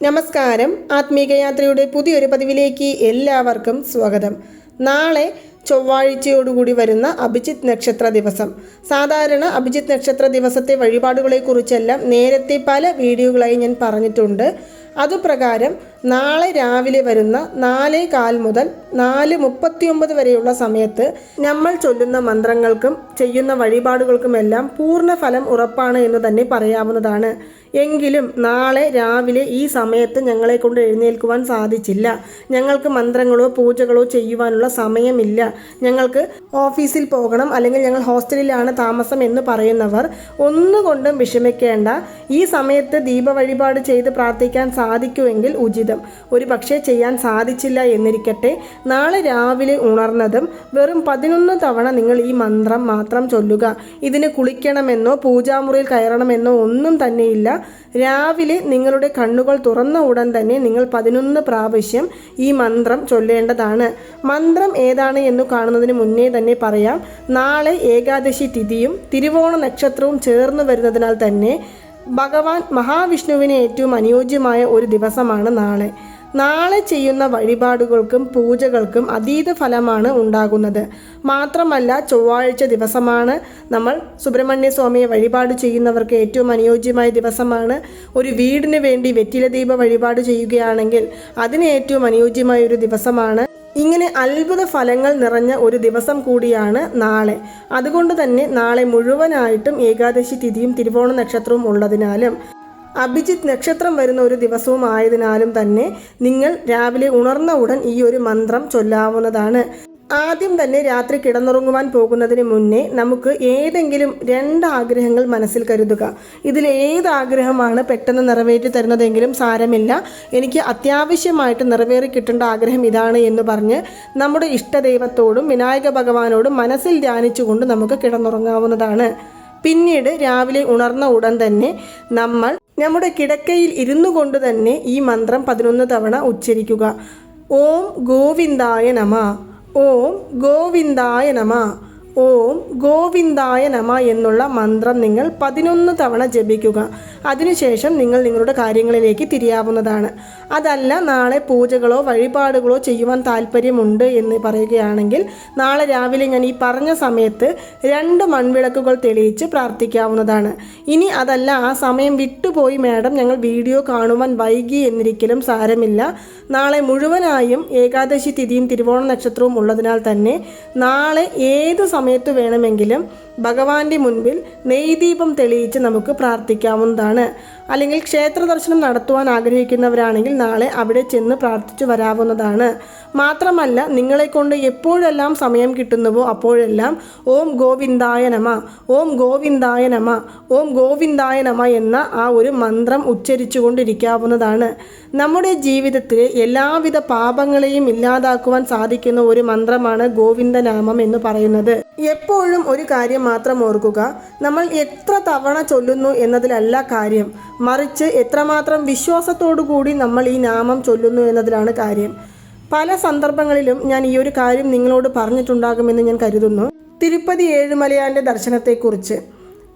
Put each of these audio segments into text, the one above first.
നമസ്കാരം. ആത്മീകയാത്രയുടെ പുതിയൊരു പതിവിലേക്ക് എല്ലാവർക്കും സ്വാഗതം. നാളെ ചൊവ്വാഴ്ചയോടുകൂടി വരുന്ന അഭിജിത്ത് നക്ഷത്ര ദിവസം. സാധാരണ അഭിജിത്ത് നക്ഷത്ര ദിവസത്തെ വഴിപാടുകളെക്കുറിച്ചെല്ലാം നേരത്തെ പല വീഡിയോകളായി ഞാൻ പറഞ്ഞിട്ടുണ്ട്. അതുപ്രകാരം നാളെ രാവിലെ വരുന്ന നാലേ കാൽ മുതൽ നാല് മുപ്പത്തിയൊമ്പത് വരെയുള്ള സമയത്ത് നമ്മൾ ചൊല്ലുന്ന മന്ത്രങ്ങൾക്കും ചെയ്യുന്ന വഴിപാടുകൾക്കുമെല്ലാം പൂർണ ഫലം ഉറപ്പാണ് എന്ന് തന്നെ പറയാവുന്നതാണ്. എങ്കിലും നാളെ രാവിലെ ഈ സമയത്ത് ഞങ്ങളെ കൊണ്ട് എഴുന്നേൽക്കുവാൻ സാധിച്ചില്ല. ഞങ്ങൾക്ക് മന്ത്രങ്ങളോ പൂജകളോ ചെയ്യുവാനുള്ള സമയമില്ല. ഞങ്ങൾക്ക് ഓഫീസിൽ പോകണം അല്ലെങ്കിൽ ഞങ്ങൾ ഹോസ്റ്റലിലാണ് താമസം എന്ന് പറയുന്നവർ ഒന്നുകൊണ്ടും വിഷമിക്കേണ്ട. ഈ സമയത്ത് ദീപ വഴിപാട് ചെയ്ത് പ്രാർത്ഥിക്കാൻ സാധിക്കുമെങ്കിൽ ഉചിതം. ഒരു പക്ഷേ ചെയ്യാൻ സാധിച്ചില്ല എന്നിരിക്കട്ടെ. നാളെ രാവിലെ ഉണർന്നതും വെറും പതിനൊന്ന് തവണ നിങ്ങൾ ഈ മന്ത്രം മാത്രം ചൊല്ലുക. ഇതിന് കുളിക്കണമെന്നോ പൂജാമുറിയിൽ കയറണമെന്നോ ഒന്നും തന്നെയില്ല. രാവിലെ നിങ്ങളുടെ കണ്ണുകൾ തുറന്ന ഉടൻ തന്നെ നിങ്ങൾ പതിനൊന്ന് പ്രാവശ്യം ഈ മന്ത്രം ചൊല്ലേണ്ടതാണ്. മന്ത്രം ഏതാണ് എന്ന് കാണുന്നതിന് മുന്നേ തന്നെ പറയാം. നാളെ ഏകാദശി തിഥിയും തിരുവോണ നക്ഷത്രവും ചേർന്ന് വരുന്നതിനാൽ തന്നെ ഭഗവാൻ മഹാവിഷ്ണുവിന് ഏറ്റവും അനുയോജ്യമായ ഒരു ദിവസമാണ് നാളെ. നാളെ ചെയ്യുന്ന വഴിപാടുകൾക്കും പൂജകൾക്കും അതീത ഫലമാണ് ഉണ്ടാകുന്നത്. മാത്രമല്ല ചൊവ്വാഴ്ച ദിവസമാണ്. നമ്മൾ സുബ്രഹ്മണ്യ സ്വാമിയെ വഴിപാട് ചെയ്യുന്നവർക്ക് ഏറ്റവും അനുയോജ്യമായ ദിവസമാണ്. ഒരു വീടിന് വേണ്ടി വെറ്റില ദീപ വഴിപാട് ചെയ്യുകയാണെങ്കിൽ അതിന് ഏറ്റവും അനുയോജ്യമായ ഒരു ദിവസമാണ്. ഇങ്ങനെ അത്ഭുത ഫലങ്ങൾ നിറഞ്ഞ ഒരു ദിവസം കൂടിയാണ് നാളെ. അതുകൊണ്ട് തന്നെ നാളെ മുഴുവനായിട്ടും ഏകാദശി തിഥിയും തിരുവോണ നക്ഷത്രവും ഉള്ളതിനാലും അഭിജിത്ത് നക്ഷത്രം വരുന്ന ഒരു ദിവസവും ആയതിനാലും തന്നെ നിങ്ങൾ രാവിലെ ഉണർന്ന ഉടൻ ഈ ഒരു മന്ത്രം ചൊല്ലാവുന്നതാണ്. ആദ്യം തന്നെ രാത്രി കിടന്നുറങ്ങുവാൻ പോകുന്നതിന് മുന്നേ നമുക്ക് ഏതെങ്കിലും രണ്ട് ആഗ്രഹങ്ങൾ മനസ്സിൽ കരുതുക. ഇതിൽ ഏത് ആഗ്രഹമാണ് പെട്ടെന്ന് നിറവേറ്റി തരുന്നതെങ്കിലും സാരമില്ല. എനിക്ക് അത്യാവശ്യമായിട്ട് നിറവേറി കിട്ടേണ്ട ആഗ്രഹം ഇതാണ് എന്ന് പറഞ്ഞ് നമ്മുടെ ഇഷ്ടദൈവത്തോടും വിനായക ഭഗവാനോടും മനസ്സിൽ ധ്യാനിച്ചുകൊണ്ട് നമുക്ക് കിടന്നുറങ്ങാവുന്നതാണ്. പിന്നീട് രാവിലെ ഉണർന്ന ഉടൻ തന്നെ നമ്മൾ നമ്മുടെ കിടക്കയിൽ ഇരുന്നു കൊണ്ട് തന്നെ ഈ മന്ത്രം പതിനൊന്ന് തവണ ഉച്ചരിക്കുക. ഓം ഗോവിന്ദായ നമ. ഓം ഗോവിന്ദായ നമ. ഓം ഗോവിന്ദായ നമ എന്നുള്ള മന്ത്രം നിങ്ങൾ പതിനൊന്ന് തവണ ജപിക്കുക. അതിനുശേഷം നിങ്ങൾ നിങ്ങളുടെ കാര്യങ്ങളിലേക്ക് തിരിയാവുന്നതാണ്. അതല്ല നാളെ പൂജകളോ വഴിപാടുകളോ ചെയ്യുവാൻ താല്പര്യമുണ്ട് എന്ന് പറയുകയാണെങ്കിൽ നാളെ രാവിലെ ഞാൻ ഈ പറഞ്ഞ സമയത്ത് രണ്ട് മൺവിളക്കുകൾ തെളിയിച്ച് പ്രാർത്ഥിക്കാവുന്നതാണ്. ഇനി അതല്ല ആ സമയം വിട്ടുപോയി മാഡം ഞങ്ങൾ വീഡിയോ കാണുവാൻ വൈകി എന്നിരിക്കലും സാരമില്ല. നാളെ മുഴുവനായും ഏകാദശി തിഥിയും തിരുവോണ നക്ഷത്രവും ഉള്ളതിനാൽ തന്നെ നാളെ ഏത് സമയത്ത് വേണമെങ്കിലും ഭഗവാന്റെ മുൻപിൽ നെയ്ദീപം തെളിയിച്ച് നമുക്ക് പ്രാർത്ഥിക്കാവുന്നതാണ്. അല്ലെങ്കിൽ ക്ഷേത്ര ദർശനം നടത്തുവാൻ ആഗ്രഹിക്കുന്നവരാണെങ്കിൽ നാളെ അവിടെ ചെന്ന് പ്രാർത്ഥിച്ചു വരാവുന്നതാണ്. മാത്രമല്ല നിങ്ങളെ കൊണ്ട് എപ്പോഴെല്ലാം സമയം കിട്ടുന്നുവോ അപ്പോഴെല്ലാം ഓം ഗോവിന്ദായ നമ ഓം ഗോവിന്ദായ നമ ഓം ഗോവിന്ദായ നമ എന്ന ആ ഒരു മന്ത്രം ഉച്ചരിച്ചു കൊണ്ടിരിക്കാവുന്നതാണ് നമ്മുടെ ജീവിതത്തിലെ എല്ലാവിധ പാപങ്ങളെയും ഇല്ലാതാക്കുവാൻ സാധിക്കുന്ന ഒരു മന്ത്രമാണ് ഗോവിന്ദനാമം എന്ന് പറയുന്നത്. എപ്പോഴും ഒരു കാര്യം മാത്രം ഓർക്കുക. നമ്മൾ എത്ര തവണ ചൊല്ലുന്നു എന്നതിലല്ല കാര്യം. മറിച്ച് എത്രമാത്രം വിശ്വാസത്തോടു കൂടി നമ്മൾ ഈ നാമം ചൊല്ലുന്നു എന്നതിലാണ് കാര്യം. പല സന്ദർഭങ്ങളിലും ഞാൻ ഈ ഒരു കാര്യം നിങ്ങളോട് പറഞ്ഞിട്ടുണ്ടാകുമെന്ന് ഞാൻ കരുതുന്നു. തിരുപ്പതി ഏഴുമലയാന്റെ ദർശനത്തെക്കുറിച്ച്.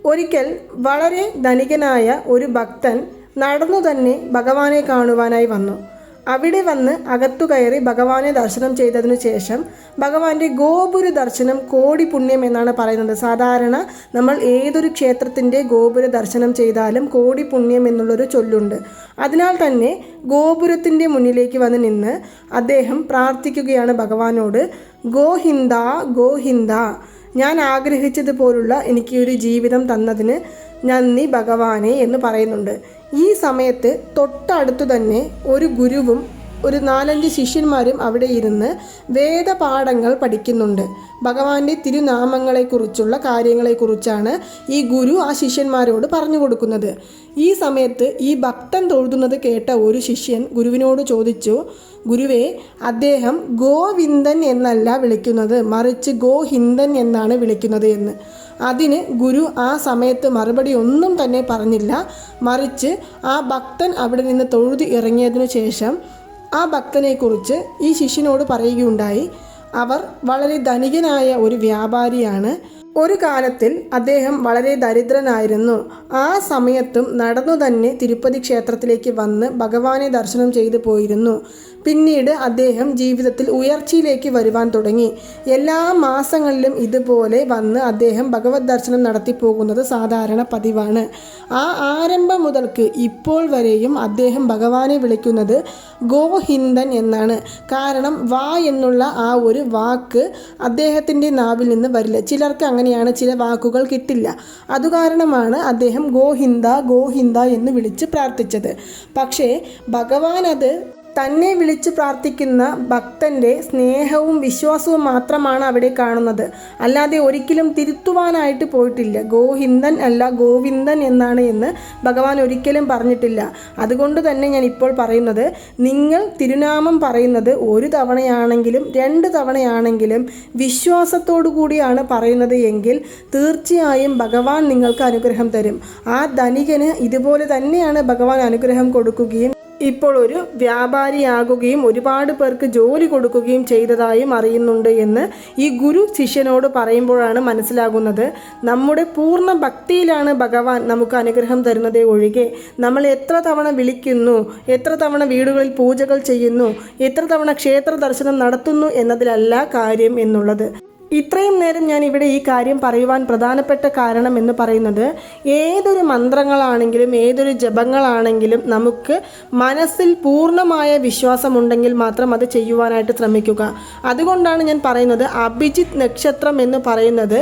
ഒരിക്കൽ വളരെ ധനികനായ ഒരു ഭക്തൻ നടന്നു തന്നെ ഭഗവാനെ കാണുവാനായി വന്നു. അവിടെ വന്ന് അകത്തു കയറി ഭഗവാനെ ദർശനം ചെയ്തതിനു ശേഷം ഭഗവാന്റെ ഗോപുര ദർശനം കോടി പുണ്യം എന്നാണ് പറയുന്നത്. സാധാരണ നമ്മൾ ഏതൊരു ക്ഷേത്രത്തിന്റെ ഗോപുര ദർശനം ചെയ്താലും കോടി പുണ്യം എന്നുള്ളൊരു ചൊല്ലുണ്ട്. അതിനാൽ തന്നെ ഗോപുരത്തിന്റെ മുന്നിലേക്ക് വന്ന് നിന്ന് അദ്ദേഹം പ്രാർത്ഥിക്കുകയാണ് ഭഗവാനോട് ഗോഹിന്ദ ഗോഹിന്ദ ഞാൻ ആഗ്രഹിച്ചതുപോലുള്ള എനിക്ക് ഒരു ജീവിതം തന്നതിന് നന്ദി ഭഗവാനെ എന്ന് പറയുന്നുണ്ട്. ഈ സമയത്ത് തൊട്ടടുത്തു തന്നെ ഒരു ഗുരുവും ഒരു നാലഞ്ച് ശിഷ്യന്മാരും അവിടെ ഇരുന്ന് വേദപാഠങ്ങൾ പഠിക്കുന്നുണ്ട്. ഭഗവാന്റെ തിരുനാമങ്ങളെക്കുറിച്ചുള്ള കാര്യങ്ങളെക്കുറിച്ചാണ് ഈ ഗുരു ആ ശിഷ്യന്മാരോട് പറഞ്ഞു കൊടുക്കുന്നത്. ഈ സമയത്ത് ഈ ഭക്തൻ തൊഴുതുന്നത് കേട്ട ഒരു ശിഷ്യൻ ഗുരുവിനോട് ചോദിച്ചു ഗുരുവേ അദ്ദേഹം ഗോവിന്ദൻ എന്നല്ല വിളിക്കുന്നത്. മറിച്ച് ഗോഹിന്ദൻ എന്നാണ് വിളിക്കുന്നത് എന്ന്. അതിന് ഗുരു ആ സമയത്ത് മറുപടി ഒന്നും തന്നെ പറഞ്ഞില്ല. മറിച്ച് ആ ഭക്തൻ അവിടെ നിന്ന് തൊഴുതി ഇറങ്ങിയതിനു ശേഷം ആ ഭക്തനെക്കുറിച്ച് ഈ ശിഷ്യനോട് പറയുകയുണ്ടായി. അവർ വളരെ ധനികനായ ഒരു വ്യാപാരിയാണ്. ഒരു കാലത്തിൽ അദ്ദേഹം വളരെ ദരിദ്രനായിരുന്നു. ആ സമയത്തും നടന്നു തന്നെ തിരുപ്പതി ക്ഷേത്രത്തിലേക്ക് വന്ന് ഭഗവാനെ ദർശനം ചെയ്തു പോയിരുന്നു. പിന്നീട് അദ്ദേഹം ജീവിതത്തിൽ ഉയർച്ചയിലേക്ക് വരുവാൻ തുടങ്ങി. എല്ലാ മാസങ്ങളിലും ഇതുപോലെ വന്ന് അദ്ദേഹം ഭഗവത് ദർശനം നടത്തി പോകുന്നത് സാധാരണ പതിവാണ്. ആ ആരംഭം മുതൽക്ക് ഇപ്പോൾ വരെയും അദ്ദേഹം ഭഗവാനെ വിളിക്കുന്നത് ഗോഹിന്ദൻ എന്നാണ്. കാരണം വാ എന്നുള്ള ആ ഒരു വാക്ക് അദ്ദേഹത്തിന്റെ നാവിൽ നിന്ന് വരില്ല. ചിലർക്ക് അങ്ങനെയാണ് ചില വാക്കുകൾ കിട്ടില്ല. അതുകാരണമാണ് അദ്ദേഹം ഗോഹിന്ദ ഗോഹിന്ദ എന്ന് വിളിച്ച് പ്രാർത്ഥിച്ചത്. പക്ഷേ ഭഗവാൻ അത് തന്നെ വിളിച്ചു പ്രാർത്ഥിക്കുന്ന ഭക്തന്റെ സ്നേഹവും വിശ്വാസവും മാത്രമാണ് അവിടെ കാണുന്നത്. അല്ലാതെ ഒരിക്കലും തിരുത്തുവാനായിട്ട് പോയിട്ടില്ല. ഗോഹിന്ദൻ അല്ല ഗോവിന്ദൻ എന്നാണ് എന്ന് ഭഗവാൻ ഒരിക്കലും പറഞ്ഞിട്ടില്ല. അതുകൊണ്ട് തന്നെ ഞാൻ ഇപ്പോൾ പറയുന്നത് നിങ്ങൾ തിരുനാമം പറയുന്നത് ഒരു തവണയാണെങ്കിലും രണ്ട് തവണയാണെങ്കിലും വിശ്വാസത്തോടു കൂടിയാണ് പറയുന്നത് എങ്കിൽ തീർച്ചയായും ഭഗവാൻ നിങ്ങൾക്ക് അനുഗ്രഹം തരും. ആ ധനികന് ഇതുപോലെ തന്നെയാണ് ഭഗവാൻ അനുഗ്രഹം കൊടുക്കുകയും ഇപ്പോൾ ഒരു വ്യാപാരിയാകുകയും ഒരുപാട് പേർക്ക് ജോലി കൊടുക്കുകയും ചെയ്തതായും അറിയുന്നുണ്ട് എന്ന് ഈ ഗുരു ശിഷ്യനോട് പറയുമ്പോഴാണ് മനസ്സിലാകുന്നത്. നമ്മുടെ പൂർണ ഭക്തിയിലാണ് ഭഗവാൻ നമുക്ക് അനുഗ്രഹം തരുന്നതേ ഒഴികെ നമ്മൾ എത്ര തവണ വിളിക്കുന്നു എത്ര തവണ വീടുകളിൽ പൂജകൾ ചെയ്യുന്നു എത്ര തവണ ക്ഷേത്ര ദർശനം നടത്തുന്നു എന്നതിലല്ല കാര്യം എന്നുള്ളത്. ഇത്രയും നേരം ഞാൻ ഇവിടെ ഈ കാര്യം പറയുവാൻ പ്രധാനപ്പെട്ട കാരണം എന്ന് പറയുന്നത് ഏതൊരു മന്ത്രങ്ങളാണെങ്കിലും ഏതൊരു ജപങ്ങളാണെങ്കിലും നമുക്ക് മനസ്സിൽ പൂർണമായ വിശ്വാസമുണ്ടെങ്കിൽ മാത്രം അത് ചെയ്യുവാനായിട്ട് ശ്രമിക്കുക. അതുകൊണ്ടാണ് ഞാൻ പറയുന്നത് അഭിജിത്ത് നക്ഷത്രം എന്ന് പറയുന്നത്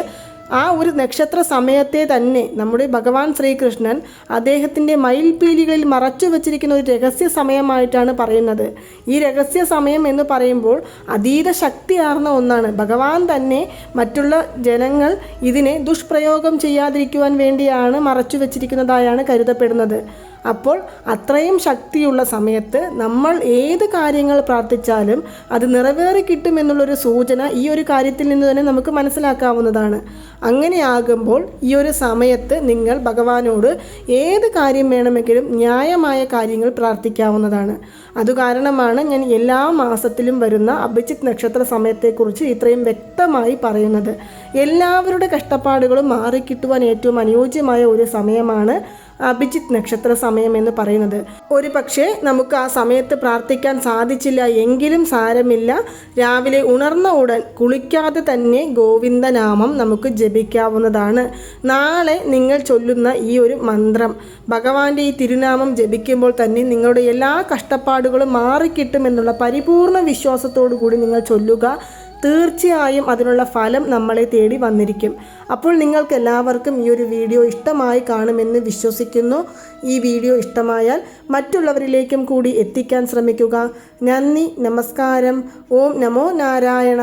ആ ഒരു നക്ഷത്ര സമയത്തെ തന്നെ നമ്മുടെ ഭഗവാൻ ശ്രീകൃഷ്ണൻ അദ്ദേഹത്തിന്റെ മയിൽപീലികളിൽ മറച്ചു വച്ചിരിക്കുന്ന ഒരു രഹസ്യ സമയമായിട്ടാണ് പറയുന്നത്. ഈ രഹസ്യ സമയം എന്ന് പറയുമ്പോൾ അതീത ശക്തിയാർന്ന ഒന്നാണ്. ഭഗവാൻ തന്നെ മറ്റുള്ള ജനങ്ങൾ ഇതിനെ ദുഷ്പ്രയോഗം ചെയ്യാതിരിക്കുവാൻ വേണ്ടിയാണ് മറച്ചു വച്ചിരിക്കുന്നതായാണ് കരുതപ്പെടുന്നത്. അപ്പോൾ അത്രയും ശക്തിയുള്ള സമയത്ത് നമ്മൾ ഏത് കാര്യങ്ങൾ പ്രാർത്ഥിച്ചാലും അത് നിറവേറി കിട്ടുമെന്നുള്ളൊരു സൂചന ഈ ഒരു കാര്യത്തിൽ നിന്ന് തന്നെ നമുക്ക് മനസ്സിലാക്കാവുന്നതാണ്. അങ്ങനെയാകുമ്പോൾ ഈ ഒരു സമയത്ത് നിങ്ങൾ ഭഗവാനോട് ഏത് കാര്യം വേണമെങ്കിലും ന്യായമായ കാര്യങ്ങൾ പ്രാർത്ഥിക്കാവുന്നതാണ്. അതുകാരണമാണ് ഞാൻ എല്ലാ മാസത്തിലും വരുന്ന അഭിജിത് നക്ഷത്ര സമയത്തെക്കുറിച്ച് ഇത്രയും വ്യക്തമായി പറയുന്നത്. എല്ലാവരുടെ കഷ്ടപ്പാടുകളും മാറിക്കിട്ടുവാൻ ഏറ്റവും അനുയോജ്യമായ ഒരു സമയമാണ് അഭിജിത്ത് നക്ഷത്ര സമയം എന്ന് പറയുന്നത്. ഒരു പക്ഷേ നമുക്ക് ആ സമയത്ത് പ്രാർത്ഥിക്കാൻ സാധിച്ചില്ല എങ്കിലും സാരമില്ല. രാവിലെ ഉണർന്ന ഉടൻ കുളിക്കാതെ തന്നെ ഗോവിന്ദനാമം നമുക്ക് ജപിക്കാവുന്നതാണ്. നാളെ നിങ്ങൾ ചൊല്ലുന്ന ഈ ഒരു മന്ത്രം. ഭഗവാന്റെ ഈ തിരുനാമം ജപിക്കുമ്പോൾ തന്നെ നിങ്ങളുടെ എല്ലാ കഷ്ടപ്പാടുകളും മാറിക്കിട്ടുമെന്നുള്ള പരിപൂർണ വിശ്വാസത്തോടു കൂടി നിങ്ങൾ ചൊല്ലുക. തീർച്ചയായും അതിനുള്ള ഫലം നമ്മളെ തേടി വന്നിരിക്കും. അപ്പോൾ നിങ്ങൾക്ക് എല്ലാവർക്കും ഈ ഒരു വീഡിയോ ഇഷ്ടമായി കാണുമെന്ന് വിശ്വസിക്കുന്നു. ഈ വീഡിയോ ഇഷ്ടമായാൽ മറ്റുള്ളവരിലേക്കും കൂടി എത്തിക്കാൻ ശ്രമിക്കുക. നന്ദി നമസ്കാരം. ഓം നമോ നാരായണ.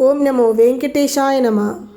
ഓം നമോ വെങ്കടേശായ നമ.